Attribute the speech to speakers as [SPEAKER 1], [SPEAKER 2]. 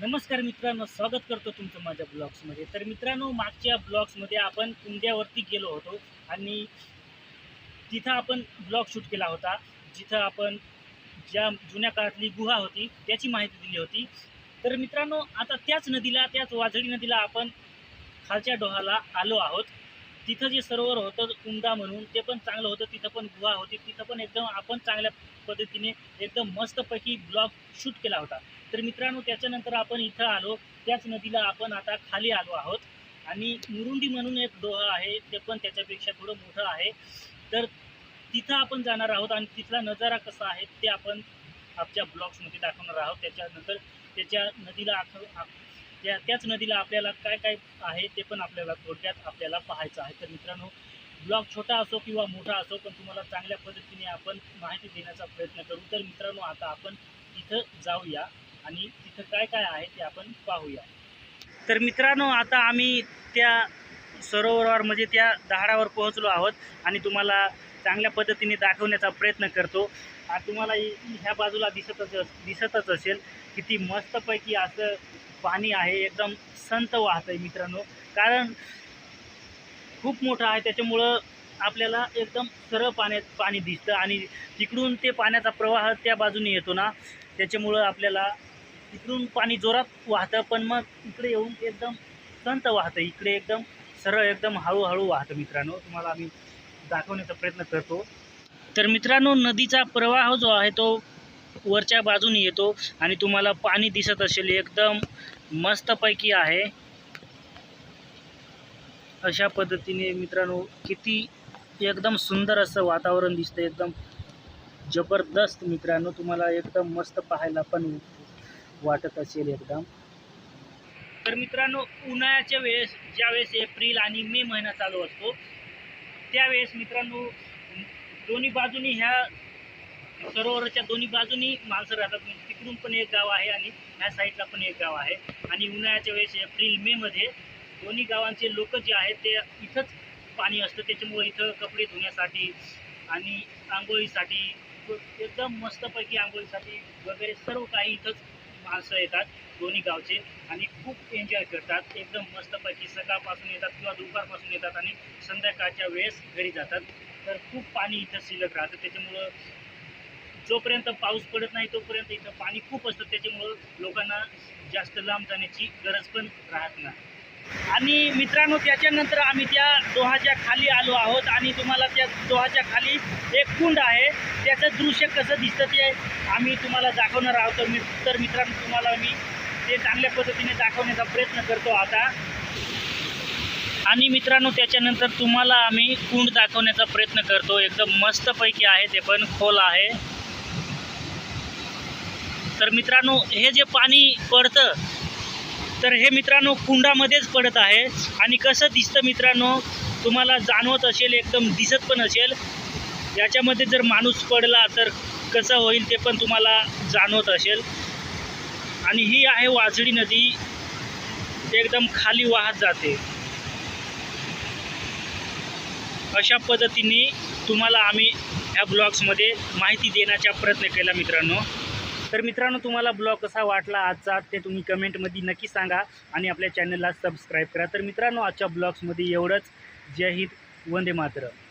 [SPEAKER 1] नमस्कार मित्रांनो स्वागत करतो तुमचं माझ्या ब्लॉग्समध्ये. तर मित्रांनो मागच्या ब्लॉग्समध्ये आपण कुंड्यावरती गेलो होतो आणि तिथं आपण ब्लॉग शूट केला होता. जिथं आपण ज्या जुन्या काळातली गुहा होती त्याची माहिती दिली होती. तर मित्रांनो आता त्याच नदीला त्याच वाजळी नदीला आपण खालच्या डोहाला आलो आहोत. तिथं जे सरोवर होतं कुंडा म्हणून ते पण चांगलं होतं. तिथं पण गुहा होती. तिथं पण एकदम आपण चांगल्या पद्धतीने एकदम मस्तपैकी ब्लॉग शूट केला होता. तर मित्रांनो त्याच्यानंतर आपण इथं आलो. त्याच नदीला आपण आता खाली आलो आहोत. आणि मुरुंडी म्हणून एक डोहा आहे. ते पण त्याच्यापेक्षा थोडं मोठं आहे. तर तिथं आपण जाणार आहोत आणि तिथला नजारा कसा आहे ते आपण आपल्या ब्लॉग्समध्ये दाखवणार आहोत. त्याच्यानंतर त्याच्या नदीला आख त्या त्याच नदीला आपल्याला काय काय आहे ते पण आपल्याला थोडक्यात आपल्याला पाहायचं आहे. तर मित्रांनो ब्लॉग छोटा असो किंवा मोठा असो पण तुम्हाला चांगल्या पद्धतीने आपण माहिती देण्याचा प्रयत्न करू. तर मित्रांनो आता आपण तिथं जाऊया आणि तिथं काय काय आहे ते आपण पाहूया. तर मित्रांनो आता आम्ही त्या सरोवरावर म्हणजे त्या दहाडावर पोहोचलो आहोत आणि तुम्हाला चांगल्या पद्धतीने दाखवण्याचा प्रयत्न करतो. तुम्हाला ह्या बाजूला दिसतच दिसतच असेल किती मस्तपैकी असं पाणी आहे एकदम संत वाहत आहे मित्रांनो. कारण खूप मोठं आहे त्याच्यामुळं आपल्याला एकदम सरळ पाण्यात पाणी दिसतं आणि तिकडून ते पाण्याचा प्रवाह त्या बाजूने येतो ना त्याच्यामुळं आपल्याला तिकडून पाणी जोरात वाहतं पण मग इकडे येऊन एकदम संत वाहतं इकडे एकदम सरळ एकदम हळूहळू वाहतं मित्रांनो. तुम्हाला आम्ही दाखवण्याचा प्रयत्न करतो. तर मित्रांनो नदीचा प्रवाह जो आहे तो वरच्या बाजूने येतो आणि तुम्हाला पाणी दिसत असेल एकदम मस्तपैकी आहे. अशा पद्धतीने मित्रांनो किती एकदम सुंदर असं वातावरण दिसतं एकदम जबरदस्त मित्रांनो तुम्हाला एकदम मस्त पाहायला पण वाटत असेल एकदम. तर मित्रांनो उन्हाळ्याच्या वेळेस ज्यावेळेस एप्रिल आणि मे महिना चालू असतो त्यावेळेस मित्रांनो दोन्ही बाजूनी ह्या सरोवराच्या दोन्ही बाजूनी माणसं राहतात. म्हणजे तिकडून पण एक गाव आहे आणि ह्या साईडला पण एक गाव आहे. आणि उन्हाळ्याच्या वेळेस एप्रिल मे मध्ये दोन्ही गावांचे लोक जे आहेत ते इथंच पाणी असतं. त्याच्यामुळे इथं कपडे धुण्यासाठी आणि आंघोळीसाठी एकदम मस्तपैकी आंघोळीसाठी वगैरे सर्व काही इथंच माणसं येतात दोन्ही गावचे आणि खूप एन्जॉय करतात. एकदम मस्तपैकी सकाळपासून येतात किंवा दुपारपासून येतात आणि संध्याकाळच्या वेळेस घरी जातात. तर खूप पाणी इथं शिल्लक राहतं. त्याच्यामुळं जोपर्यंत पाऊस पडत नाही तोपर्यंत इथं पाणी खूप असतं. त्याच्यामुळं लोकांना जास्त लांब जाण्याची गरज पण राहत नाही. आणि मित्रांनो त्याच्यानंतर आम्ही त्या डोहाच्या खाली आलो आहोत आणि तुम्हाला त्या डोहाच्या खाली एक कुंड आहे. त्याचं दृश्य कसं दिसतं ते आम्ही तुम्हाला दाखवणार आहोत. तर मी तर मित्रांनो तुम्हाला मी ते चांगल्या पद्धतीने दाखवण्याचा प्रयत्न करतो आता. आणि मित्रांनो त्याच्यानंतर तुम्हाला आम्ही कुंड दाखवण्याचा प्रयत्न करतो. एकदम मस्तपैकी आहे. ते पण खोल आहे. तर मित्रांनो हे जे पाणी पडतं तर हे मित्रांनो कुंडामध्येच पडत आहे. आणि कसं दिसतं मित्रांनो तुम्हाला जाणवत असेल एकदम दिसत पण असेल. याच्यामध्ये जर माणूस पडला तर कसं होईल ते पण तुम्हाला जाणवत असेल. आणि ही आहे वाजडी नदी. एकदम खाली वाहत जाते. अशा पद्धतीने तुम्हाला आम्ही ह्या ब्लॉग्समध्ये माहिती देण्याचा प्रयत्न केला मित्रांनो. तर मित्रांनो तुम्हाला ब्लॉग कसा वाटला आजचा ते तुम्ही कमेंटमध्ये नक्की सांगा आणि आपल्या चॅनलला सबस्क्राईब करा. तर मित्रांनो आजच्या ब्लॉग्समध्ये एवढंच. जय हिंद वंदे मातरम.